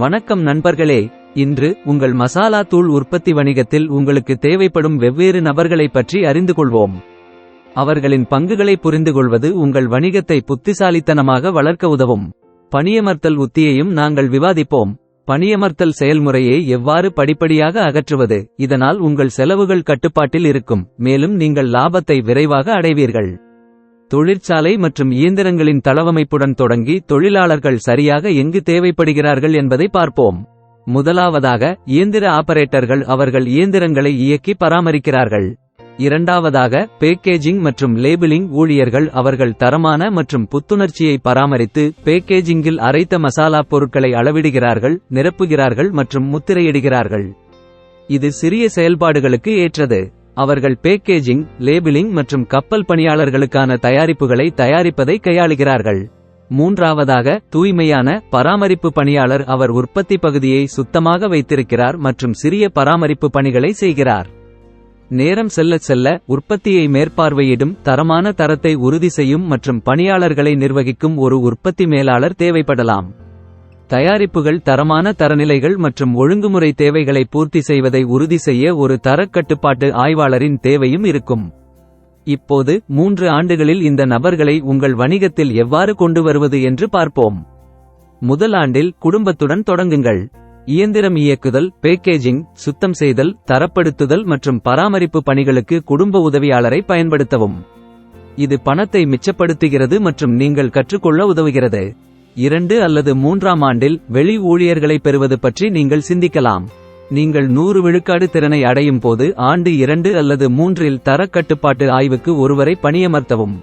வணக்கம் நண்பர்களே இன்று உங்கள் மசாலா தூள் உற்பத்தி வணிகத்தில் உங்களுக்கு தேவைப்படும் வெவ்வேறு நபர்களைப் பற்றி அறிந்து கொள்வோம். அவர்களின் பங்குகளை புரிந்துகொள்வது உங்கள் வணிகத்தை புத்திசாலித்தனமாக வளர்க்க உதவும். பணியமர்த்தல் உத்தியையும் நாங்கள் விவாதிப்போம். பணியமர்த்தல் செயல்முறையை எவ்வாறு படிப்படியாக அகற்றுவது இதனால் உங்கள் செலவுகள் கட்டுப்பாட்டில் இருக்கும் மேலும் நீங்கள் லாபத்தை விரைவாக அடைவீர்கள். தொழிற்சாலை மற்றும் இயந்திரங்களின் தளவமைப்புடன் தொடங்கி தொழிலாளர்கள் சரியாக எங்கு தேவைப்படுகிறார்கள் என்பதை பார்ப்போம். முதலாவதாக இயந்திர ஆபரேட்டர்கள் அவர்கள் இயந்திரங்களை இயக்கி பராமரிக்கிறார்கள். இரண்டாவதாக பேக்கேஜிங் மற்றும் லேபிளிங் ஊழியர்கள் அவர்கள் தரமான மற்றும் புத்துணர்ச்சியை பராமரித்து பேக்கேஜிங்கில் அரைத்த மசாலா பொருட்களை அளவிடுகிறார்கள் நிரப்புகிறார்கள் மற்றும் முத்திரையிடுகிறார்கள். இது சிறிய செயல்பாடுகளுக்கு ஏற்றது. அவர்கள் பேக்கேஜிங் லேபிளிங் மற்றும் கப்பல் பணியாளர்களுக்கான தயாரிப்புகளை தயாரிப்பதை கையாளுகிறார்கள். மூன்றாவதாக தூய்மையான பராமரிப்பு பணியாளர் அவர் உற்பத்தி பகுதியை சுத்தமாக வைத்திருக்கிறார் மற்றும் சிறிய பராமரிப்பு பணிகளை செய்கிறார். நேரம் செல்ல செல்ல உற்பத்தியை மேற்பார்வையிடும் தரமான தரத்தை உறுதி செய்யும் மற்றும் பணியாளர்களை நிர்வகிக்கும் ஒரு உற்பத்தி மேலாளர் தேவைப்படலாம். தயாரிப்புகள் தரமான தரநிலைகள் மற்றும் ஒழுங்குமுறை தேவைகளை பூர்த்தி செய்வதை உறுதி செய்ய ஒரு தரக் கட்டுப்பாட்டு ஆய்வாளரின் தேவையும் இருக்கும். இப்போது மூன்று ஆண்டுகளில் இந்த நபர்களை உங்கள் வணிகத்தில் எவ்வாறு கொண்டு வருவது என்று பார்ப்போம். முதல் ஆண்டில் குடும்பத்துடன் தொடங்குங்கள். இயந்திரம் இயக்குதல் பேக்கேஜிங் சுத்தம் செய்தல் தரப்படுத்துதல் மற்றும் பராமரிப்பு பணிகளுக்கு குடும்ப உதவியாளரை பயன்படுத்தவும். இது பணத்தை மிச்சப்படுத்துகிறது மற்றும் நீங்கள் கற்றுக்கொள்ள உதவுகிறது. இரண்டு அல்லது மூன்றாம் ஆண்டில் வெளி ஊழியர்களை பெறுவது பற்றி நீங்கள் சிந்திக்கலாம். நீங்கள் நூறு விழுக்காடு திறனை அடையும் போது ஆண்டு இரண்டு அல்லது மூன்றில் தரக் கட்டுப்பாட்டு ஆய்வுக்கு ஒருவரை பணியமர்த்தவும்.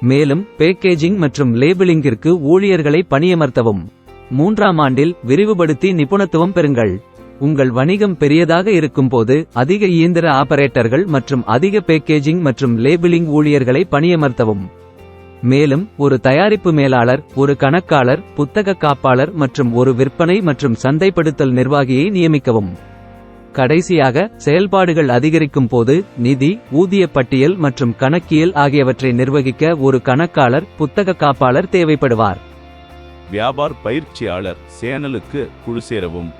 மேலும் பேக்கேஜிங் மற்றும் லேபிளிங்கிற்கு ஊழியர்களை பணியமர்த்தவும். மூன்றாம் ஆண்டில் விரிவுபடுத்தி நிபுணத்துவம் பெறுங்கள். உங்கள் வணிகம் பெரியதாக இருக்கும்போது அதிக இயந்திர ஆபரேட்டர்கள் மற்றும் அதிக பேக்கேஜிங் மற்றும் லேபிளிங் ஊழியர்களை பணியமர்த்தவும். மேலும் ஒரு தயாரிப்பு மேலாளர் ஒரு கணக்காளர் புத்தக காப்பாளர் மற்றும் ஒரு விற்பனை மற்றும் சந்தைப்படுத்தல் நிர்வாகியை நியமிக்கவும். கடைசியாக செயல்பாடுகள் அதிகரிக்கும் போது நிதி ஊதிய பட்டியல் மற்றும் கணக்கியல் ஆகியவற்றை நிர்வகிக்க ஒரு கணக்காளர் புத்தக காப்பாளர் தேவைப்படுவார். வியாபார் பயிற்சியாளர் சேனலுக்கு குழு சேரவும்.